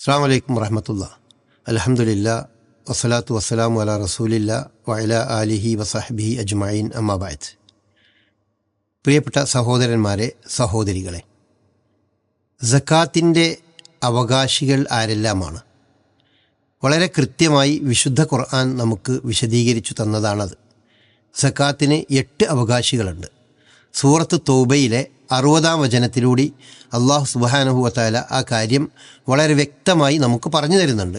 അസ്സാം വലൈക്കും വറഹമത്തുള്ള അലഹമുല്ല വസ്സലാത്തു വസ്സലാം വല റസൂലില്ല വഅല ആലിഹി വസഹബിഹി അജ്മായിൻ അമ്മാബായത്ത് പ്രിയപ്പെട്ട സഹോദരന്മാരെ സഹോദരികളെ സക്കാത്തിന്റെ അവകാശികൾ ആരെല്ലാമാണ്? വളരെ കൃത്യമായി വിശുദ്ധ ഖുർആൻ നമുക്ക് വിശദീകരിച്ചു തന്നതാണത്. സക്കാത്തിന് എട്ട് അവകാശികളുണ്ട്. സൂറത്ത് തൗബയിലെ അറുപതാം വചനത്തിലൂടെ അള്ളാഹു സുബാനുഭവത്താല ആ കാര്യം വളരെ വ്യക്തമായി നമുക്ക് പറഞ്ഞു തരുന്നുണ്ട്.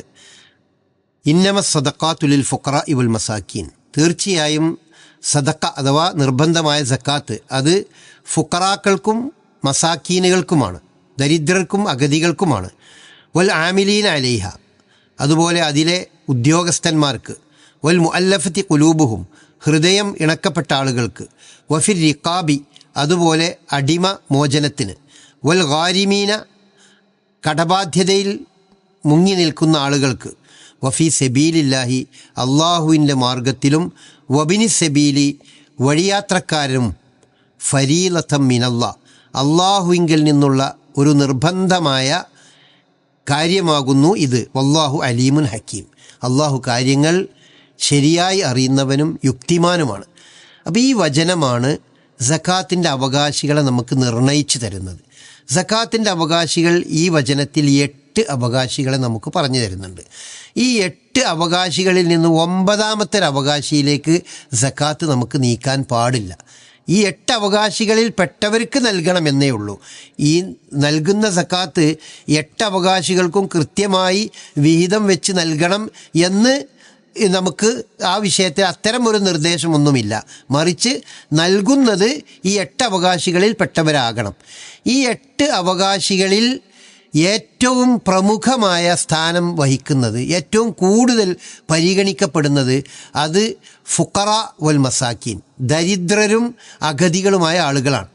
ഇന്നമ സദക്കാത്തുലിൽ ഫുക്ര ഇബുൽ മസാക്കീൻ. തീർച്ചയായും സദക്ക അഥവാ നിർബന്ധമായ സക്കാത്ത് അത് ഫുക്കറാക്കൾക്കും മസാക്കീനുകൾക്കുമാണ് ദരിദ്രർക്കും അഗതികൾക്കുമാണ്. വൽ ആമിലീൻ അലൈഹ അതുപോലെ അതിലെ ഉദ്യോഗസ്ഥന്മാർക്ക്. വൽ മുഅല്ലഫത്തി കുലൂബുഹും ഹൃദയം ഇണക്കപ്പെട്ട ആളുകൾക്ക്. വഫിർ റിക്കാബി അതുപോലെ അടിമ മോചനത്തിന്. വൽ ഗാരിമീന കടബാധ്യതയിൽ മുങ്ങി നിൽക്കുന്ന ആളുകൾക്ക്. വഫി സെബീലില്ലാഹി അള്ളാഹുവിന്റെ മാർഗത്തിലും വബിനി സെബീലി വഴിയാത്രക്കാരും ഫരീലത്തം മിനല്ല. അള്ളാഹുവിങ്കിൽ നിന്നുള്ള ഒരു നിർബന്ധമായ കാര്യമാകുന്നു ഇത്. വല്ലാഹു അലീമുൻ ഹക്കീം. അള്ളാഹു കാര്യങ്ങൾ ശരിയായി അറിയുന്നവനും യുക്തിമാനുമാണ്. അപ്പോൾ ഈ വചനമാണ് സക്കാത്തിന്റെ അവകാശികളെ നമുക്ക് നിർണയിച്ചു തരുന്നത്. സക്കാത്തിന്റെ അവകാശികൾ ഈ വചനത്തിൽ എട്ട് അവകാശികളെ നമുക്ക് പറഞ്ഞു തരുന്നുണ്ട്. ഈ എട്ട് അവകാശികളിൽ നിന്ന് ഒമ്പതാമത്തെ അവകാശിയിലേക്ക് സക്കാത്ത് നമുക്ക് നീക്കാൻ പാടില്ല. ഈ എട്ട് അവകാശികളിൽ പെട്ടവർക്ക് നൽകണമെന്നേ ഉള്ളൂ. ഈ നൽകുന്ന സക്കാത്ത് എട്ട് അവകാശികൾക്കും കൃത്യമായി വിഹിതം വെച്ച് നൽകണം എന്ന് നമുക്ക് ആ വിഷയത്തിൽ അത്തരം ഒരു നിർദ്ദേശമൊന്നുമില്ല. മറിച്ച് നൽകുന്നത് ഈ എട്ട് അവകാശികളിൽ പെട്ടവരാകണം. ഈ എട്ട് അവകാശികളിൽ ഏറ്റവും പ്രമുഖമായ സ്ഥാനം വഹിക്കുന്നത് ഏറ്റവും കൂടുതൽ പരിഗണിക്കപ്പെടുന്നത് അത് ഫുക്കറ വൽ മസാക്കീൻ ദരിദ്രരും അഗതികളുമായ ആളുകളാണ്.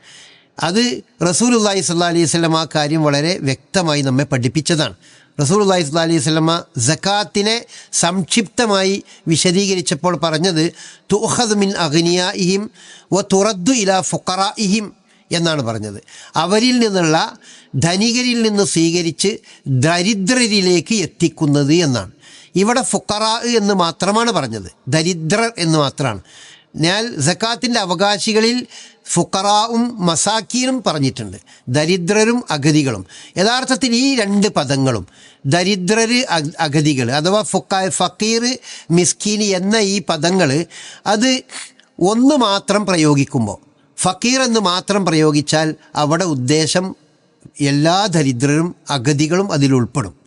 അത് റസൂലുല്ലാഹി സ്വല്ലാ അലൈഹി സ്വലം ആ കാര്യം വളരെ വ്യക്തമായി നമ്മെ പഠിപ്പിച്ചതാണ്. റസൂലുല്ലാഹി സ്വല്ലാ അലൈഹി സ്വലമ ജക്കാത്തിനെ സംക്ഷിപ്തമായി വിശദീകരിച്ചപ്പോൾ പറഞ്ഞത് തുഹദ് മിൻ അഗ്നിയ ഇഹിം വ തുറദ്ദു ഇല ഫുക്കറ ഇഹിം എന്നാണ് പറഞ്ഞത്. അവരിൽ നിന്നുള്ള ധനികരിൽ നിന്ന് സ്വീകരിച്ച് ദരിദ്രരിലേക്ക് എത്തിക്കുന്നത് എന്നാണ്. ഇവിടെ ഫുക്കറ എന്ന് മാത്രമാണ് പറഞ്ഞത്. ദരിദ്രർ എന്ന് മാത്രമാണ്. ഞാൻ സക്കാത്തിന്റെ അവകാശികളിൽ ഫുക്കറാവും മസാക്കീനും പറഞ്ഞിട്ടുണ്ട്. ദരിദ്രരും അഗതികളും. യഥാർത്ഥത്തിൽ ഈ രണ്ട് പദങ്ങളും ദരിദ്രർ അഗതികൾ അഥവാ ഫുക്ക ഫക്കീർ മിസ്കീനി എന്ന ഈ പദങ്ങൾ അത് ഒന്ന് മാത്രം പ്രയോഗിക്കുമ്പോൾ ഫക്കീർ എന്ന് മാത്രം പ്രയോഗിച്ചാൽ അവിടെ ഉദ്ദേശം എല്ലാ ദരിദ്രരും അഗതികളും അതിൽ ഉൾപ്പെടും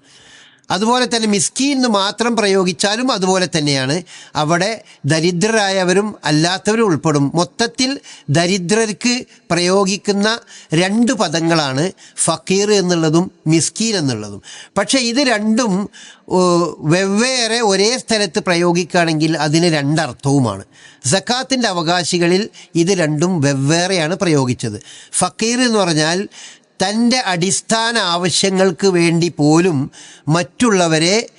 അതുപോലെ തന്നെ മിസ്കീൻ എന്ന് മാത്രം പ്രയോഗിച്ചാലും അതുപോലെ തന്നെയാണ്. അവിടെ ദരിദ്രരായവരും അല്ലാത്തവരും ഉൾപ്പെടും. മൊത്തത്തിൽ ദരിദ്രർക്ക് പ്രയോഗിക്കുന്ന രണ്ട് പദങ്ങളാണ് ഫക്കീർ എന്നുള്ളതും മിസ്കീൻ എന്നുള്ളതും. പക്ഷേ ഇത് രണ്ടും വെവ്വേറെ ഒരേ സ്ഥലത്ത് പ്രയോഗിക്കുകയാണെങ്കിൽ അതിന് രണ്ടർത്ഥവുമാണ്. സക്കാത്തിന്റെ അവകാശികളിൽ ഇത് രണ്ടും വെവ്വേറെയാണ് പ്രയോഗിച്ചത്. ഫക്കീർ എന്ന് പറഞ്ഞാൽ തന്റെ അടിസ്ഥാന ആവശ്യങ്ങൾക്ക് വേണ്ടി പോലും മറ്റുള്ളവരെ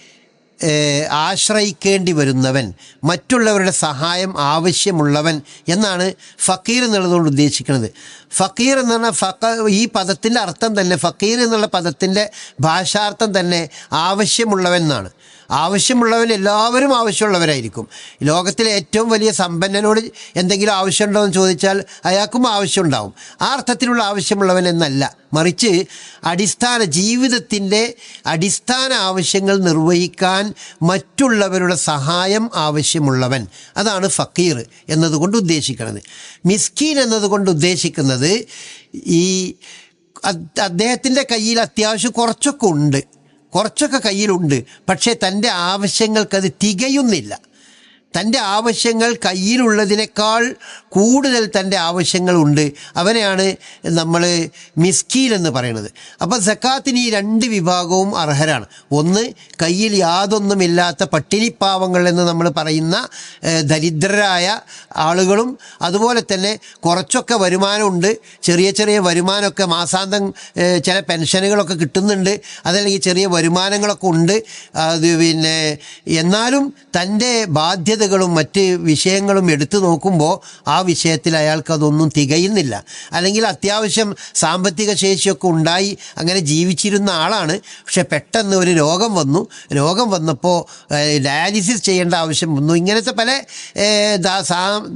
ആശ്രയിക്കേണ്ടി വരുന്നവൻ മറ്റുള്ളവരുടെ സഹായം ആവശ്യമുള്ളവൻ എന്നാണ് ഫക്കീർ എന്നുള്ളതുകൊണ്ട് ഉദ്ദേശിക്കുന്നത്. ഫക്കീർ എന്ന് പറഞ്ഞാൽ ഫക്ക ഈ പദത്തിന്റെ അർത്ഥം തന്നെ ഫക്കീർ എന്നുള്ള പദത്തിന്റെ ഭാഷാർത്ഥം തന്നെ ആവശ്യമുള്ളവൻ എന്നാണ്. ആവശ്യമുള്ളവൻ എല്ലാവരും ആവശ്യമുള്ളവരായിരിക്കും. ലോകത്തിലെ ഏറ്റവും വലിയ സമ്പന്നനോട് എന്തെങ്കിലും ആവശ്യമുണ്ടോ എന്ന് ചോദിച്ചാൽ അയാൾക്കും ആവശ്യമുണ്ടാവും. ആ അർത്ഥത്തിലുള്ള ആവശ്യമുള്ളവൻ എന്നല്ല. മറിച്ച് അടിസ്ഥാന ജീവിതത്തിന്റെ അടിസ്ഥാന ആവശ്യങ്ങൾ നിർവഹിക്കാൻ മറ്റുള്ളവരുടെ സഹായം ആവശ്യമുള്ളവൻ. അതാണ് ഫക്കീർ എന്നതുകൊണ്ട് ഉദ്ദേശിക്കുന്നത്. മിസ്കീൻ എന്നതുകൊണ്ട് ഉദ്ദേശിക്കുന്നത് ഈ അദ്ദേഹത്തിന്റെ കയ്യിൽ അത്യാവശ്യം കുറച്ചൊക്കെ ഉണ്ട്. കുറച്ചൊക്കെ കയ്യിലുണ്ട്. പക്ഷേ തന്റെ ആവശ്യങ്ങൾക്കത് തികയുന്നില്ല. തന്റെ ആവശ്യങ്ങൾ കയ്യിലുള്ളതിനേക്കാൾ കൂടുതൽ തന്റെ ആവശ്യങ്ങളുണ്ട്. അവനെയാണ് നമ്മൾ മിസ്കീൽ എന്ന് പറയുന്നത്. അപ്പോൾ സക്കാത്തിന് ഈ രണ്ട് വിഭാഗവും അർഹരാണ്. ഒന്ന് കയ്യിൽ യാതൊന്നുമില്ലാത്ത പട്ടിണിപ്പാവങ്ങൾ എന്ന് നമ്മൾ പറയുന്ന ദരിദ്രരായ ആളുകളും അതുപോലെ തന്നെ കുറച്ചൊക്കെ വരുമാനമുണ്ട്. ചെറിയ ചെറിയ വരുമാനമൊക്കെ മാസാന്തം ചില പെൻഷനുകളൊക്കെ കിട്ടുന്നുണ്ട്. അതല്ലെങ്കിൽ ചെറിയ വരുമാനങ്ങളൊക്കെ ഉണ്ട്. അത് പിന്നെ എന്നാലും തന്റെ ബാധ്യത ബാധ്യതകളും മറ്റ് വിഷയങ്ങളും എടുത്തു നോക്കുമ്പോൾ ആ വിഷയത്തിൽ അയാൾക്ക് അതൊന്നും തികയുന്നില്ല. അല്ലെങ്കിൽ അത്യാവശ്യം സാമ്പത്തിക ശേഷിയൊക്കെ ഉണ്ടായി അങ്ങനെ ജീവിച്ചിരുന്ന ആളാണ്. പക്ഷെ പെട്ടെന്ന് ഒരു രോഗം വന്നു. രോഗം വന്നപ്പോൾ ഡയാലിസിസ് ചെയ്യേണ്ട ആവശ്യം വന്നു. ഇങ്ങനത്തെ പല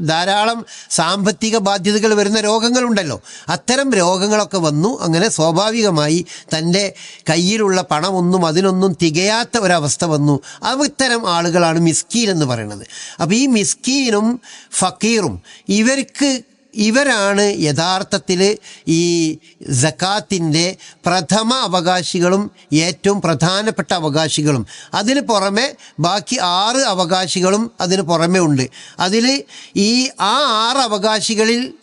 ധാരാളം സാമ്പത്തിക ബാധ്യതകൾ വരുന്ന രോഗങ്ങളുണ്ടല്ലോ. അത്തരം രോഗങ്ങളൊക്കെ വന്നു. അങ്ങനെ സ്വാഭാവികമായി തന്റെ കയ്യിലുള്ള പണമൊന്നും അതിനൊന്നും തികയാത്ത ഒരവസ്ഥ വന്നു. അത്തരം ആളുകളാണ് മിസ്കീൻ എന്ന് പറയുന്നത്. അപ്പോൾ ഈ മിസ്കീനും ഫക്കീറും ഇവർക്ക് ഇവരാണ് യഥാർത്ഥത്തിൽ ഈ ജക്കാത്തിന്റെ പ്രഥമ അവകാശികളും ഏറ്റവും പ്രധാനപ്പെട്ട അവകാശികളും. അതിന് പുറമെ ബാക്കി ആറ് അവകാശികളും അതിന് പുറമെ ഉണ്ട്. അതിൽ ഈ ആ ആറ് അവകാശികളിൽ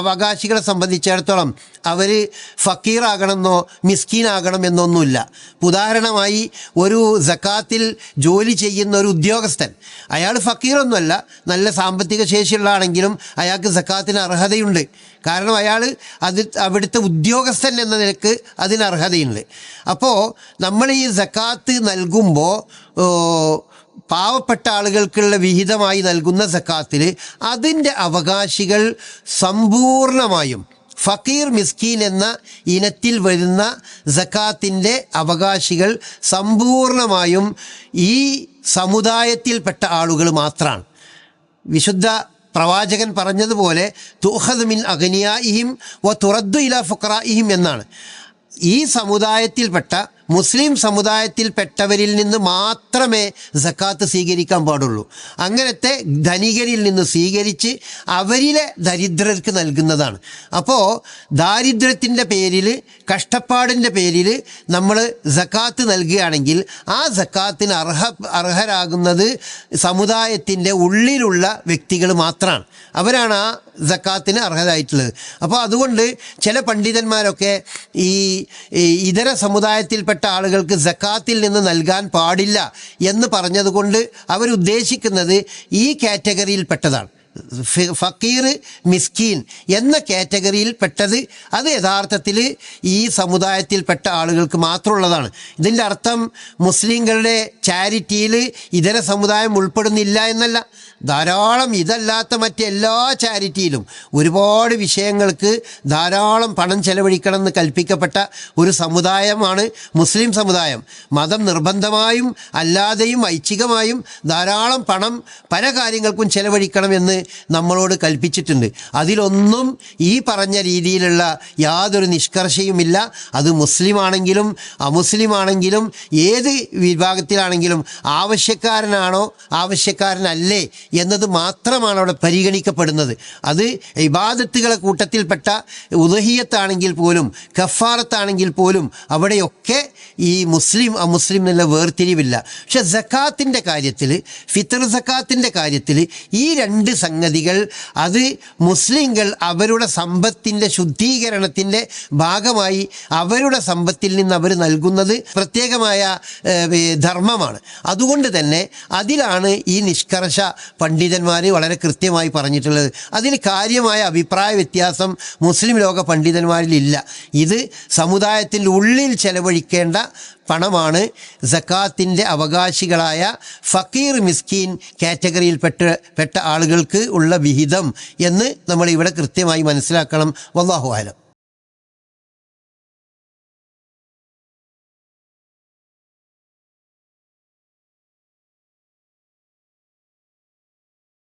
അവകാശികളെ സംബന്ധിച്ചിടത്തോളം അവർ ഫക്കീറാകണമെന്നോ മിസ്കീനാകണമെന്നൊന്നുമില്ല. ഉദാഹരണമായി ഒരു ജക്കാത്തിൽ ജോലി ചെയ്യുന്ന ഒരു ഉദ്യോഗസ്ഥൻ. അയാൾ ഫക്കീറൊന്നുമല്ല നല്ല സാമ്പത്തിക ശേഷിയുള്ള ആണെങ്കിലും അയാൾക്ക് ജക്കാത്തിന് അർഹതയുണ്ട്. കാരണം അയാൾ അത് അവിടുത്തെ ഉദ്യോഗസ്ഥൻ എന്ന നിലയ്ക്ക് അതിന് അർഹതയുണ്ട്. അപ്പോൾ നമ്മൾ ഈ ജക്കാത്ത് നൽകുമ്പോൾ പാവപ്പെട്ട ആളുകൾക്കുള്ള വിഹിതമായി നൽകുന്ന സക്കാത്തിൽ അതിന്റെ അവകാശികൾ സമ്പൂർണമായും ഫക്കീർ മിസ്കീൻ എന്ന ഇനത്തിൽ വരുന്ന സക്കാത്തിന്റെ അവകാശികൾ സമ്പൂർണമായും ഈ സമുദായത്തിൽപ്പെട്ട ആളുകൾ മാത്രമാണ് വിശുദ്ധ പ്രവാചകൻ പറഞ്ഞതുപോലെ തുഹദ് മിൻ അഗ്നിയായിഹിം വ തുറദ്ദു ഇല ഫുക്ര ഇഹിം എന്നാണ്. ഈ സമുദായത്തിൽപ്പെട്ട മുസ്ലിം സമുദായത്തിൽപ്പെട്ടവരിൽ നിന്ന് മാത്രമേ സക്കാത്ത് സ്വീകരിക്കാൻ പാടുള്ളൂ. അങ്ങനത്തെ ധനികരിൽ നിന്ന് സ്വീകരിച്ച് അവരിലെ ദരിദ്രർക്ക് നൽകുന്നതാണ്. അപ്പോൾ ദാരിദ്ര്യത്തിന്റെ പേരിൽ കഷ്ടപ്പാടിന്റെ പേരിൽ നമ്മൾ സക്കാത്ത് നൽകുകയാണെങ്കിൽ ആ സക്കാത്തിന് അർഹ അർഹരാകുന്നത് സമുദായത്തിന്റെ ഉള്ളിലുള്ള വ്യക്തികൾ മാത്രമാണ് അവരാണ് ആ സക്കാത്തിന് അർഹരായിട്ടുള്ളത്. അപ്പോൾ അതുകൊണ്ട് ചില പണ്ഡിതന്മാരൊക്കെ ഈ ഇതര സമുദായത്തിൽപ്പെട്ട ആളുകൾക്ക് സക്കാത്തിൽ നിന്ന് നൽകാൻ പാടില്ല എന്ന് പറഞ്ഞതുകൊണ്ട് അവരുദ്ദേശിക്കുന്നത് ഈ കാറ്റഗറിയിൽപ്പെട്ടതാണ്. ഫക്കീർ മിസ്കീൻ എന്ന കാറ്റഗറിയിൽ പെട്ടത് അത് യഥാർത്ഥത്തിൽ ഈ സമുദായത്തിൽപ്പെട്ട ആളുകൾക്ക് മാത്രമുള്ളതാണ്. ഇതിന്റെ അർത്ഥം മുസ്ലിങ്ങളുടെ ചാരിറ്റിയിൽ ഇതര സമുദായം ഉൾപ്പെടുന്നില്ല എന്നല്ല. ധാരാളം ഇതല്ലാത്ത മറ്റെല്ലാ ചാരിറ്റിയിലും ഒരുപാട് വിഷയങ്ങൾക്ക് ധാരാളം പണം ചെലവഴിക്കണം എന്ന് കൽപ്പിക്കപ്പെട്ട ഒരു സമുദായമാണ് മുസ്ലിം സമുദായം. മതം നിർബന്ധമായും അല്ലാതെയും ഐച്ഛികമായും ധാരാളം പണം പല കാര്യങ്ങൾക്കും ചെലവഴിക്കണം എന്ന് നമ്മളോട് കൽപ്പിച്ചിട്ടുണ്ട്. അതിലൊന്നും ഈ പറഞ്ഞ രീതിയിലുള്ള യാതൊരു നിഷ്കർഷയുമില്ല. അത് മുസ്ലിം ആണെങ്കിലും അമുസ്ലിം ആണെങ്കിലും ഏത് വിഭാഗത്തിലാണെങ്കിലും ആവശ്യക്കാരനാണോ ആവശ്യക്കാരനല്ലേ എന്നത് മാത്രമാണ് അവിടെ പരിഗണിക്കപ്പെടുന്നത്. അത് ഇബാദത്തുകളെ കൂട്ടത്തിൽപ്പെട്ട ഉദഹിയത്താണെങ്കിൽ പോലും കഫാറത്താണെങ്കിൽ പോലും അവിടെയൊക്കെ ഈ മുസ്ലിം മുസ്ലിം എന്നുള്ള വേർതിരിവില്ല. പക്ഷെ സക്കാത്തിന്റെ കാര്യത്തിൽ ഫിത്തർ സക്കാത്തിന്റെ കാര്യത്തിൽ ഈ രണ്ട് സംഗതികൾ അത് മുസ്ലിങ്ങൾ അവരുടെ സമ്പത്തിന്റെ ശുദ്ധീകരണത്തിന്റെ ഭാഗമായി അവരുടെ സമ്പത്തിൽ നിന്ന് അവർ നൽകുന്നത് പ്രത്യേകമായ ധർമ്മമാണ്. അതുകൊണ്ട് തന്നെ അതിലാണ് ഈ നിഷ്കർഷ പണ്ഡിതന്മാർ വളരെ കൃത്യമായി പറഞ്ഞിട്ടുള്ളത്. അതിൽ കാര്യമായ അഭിപ്രായ വ്യത്യാസം മുസ്ലിം ലോക പണ്ഡിതന്മാരിലില്ല ഇത് സമുദായത്തിന്റെ ഉള്ളിൽ ചെലവഴിക്കേണ്ട പണമാണ്. സക്കാത്തിന്റെ അവകാശികളായ ഫക്കീർ മിസ്കീൻ കാറ്റഗറിയിൽ പെട്ട ആളുകൾക്ക് ഉള്ള വിഹിതം എന്ന് നമ്മൾ ഇവിടെ കൃത്യമായി മനസ്സിലാക്കണം. വല്ലാഹു